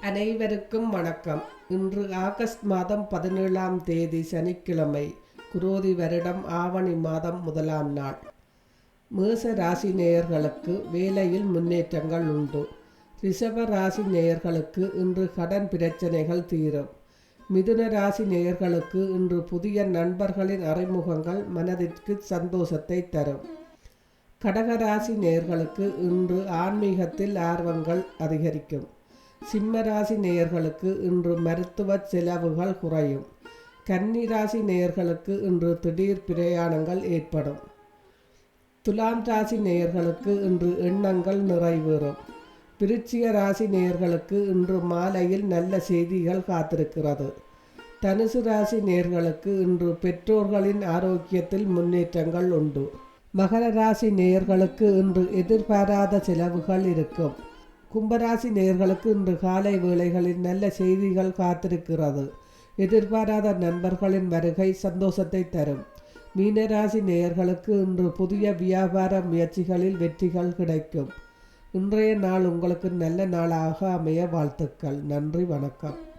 அனைவருக்கும் வணக்கம். இன்று ஆகஸ்ட் மாதம் பதினேழாம் தேதி சனிக்கிழமை குரோதி வருடம் ஆவணி மாதம் முதலாம் நாள். மேச ராசி நேயர்களுக்கு வேலையில் முன்னேற்றங்கள் உண்டு. ரிஷப ராசி நேயர்களுக்கு இன்று கடன் பிரச்சனைகள் தீரும். மிதுன ராசி நேயர்களுக்கு இன்று புதிய நண்பர்களின் அறிமுகங்கள் மனதிற்கு சந்தோஷத்தை தரும். கடகராசி நேயர்களுக்கு இன்று ஆன்மீகத்தில் ஆர்வங்கள் அதிகரிக்கும். சிம்மராசி நேயர்களுக்கு இன்று மருத்துவ செலவுகள் குறையும். கன்னிராசி நேயர்களுக்கு இன்று திடீர் பிரயாணங்கள் ஏற்படும். துலாம் ராசி நேயர்களுக்கு இன்று எண்ணங்கள் நிறைவேறும். விருச்சிக ராசி நேயர்களுக்கு இன்று மாலையில் நல்ல செய்திகள் காத்திருக்கிறது. தனுசு ராசி நேயர்களுக்கு இன்று பெற்றோர்களின் ஆரோக்கியத்தில் முன்னேற்றங்கள் உண்டு. மகர ராசி நேயர்களுக்கு இன்று எதிர்பாராத செலவுகள் இருக்கும். கும்பராசி நேயர்களுக்கு இன்று காலை வேளைகளில் நல்ல செய்திகள் காத்திருக்கிறது. எதிர்பாராத நண்பர்களின் வருகை சந்தோஷத்தை தரும். மீனராசி நேயர்களுக்கு இன்று புதிய வியாபார முயற்சிகளில் வெற்றிகள் கிடைக்கும். இன்றைய நாள் உங்களுக்கு நல்ல நாளாக அமைய வாழ்த்துக்கள். நன்றி வணக்கம்.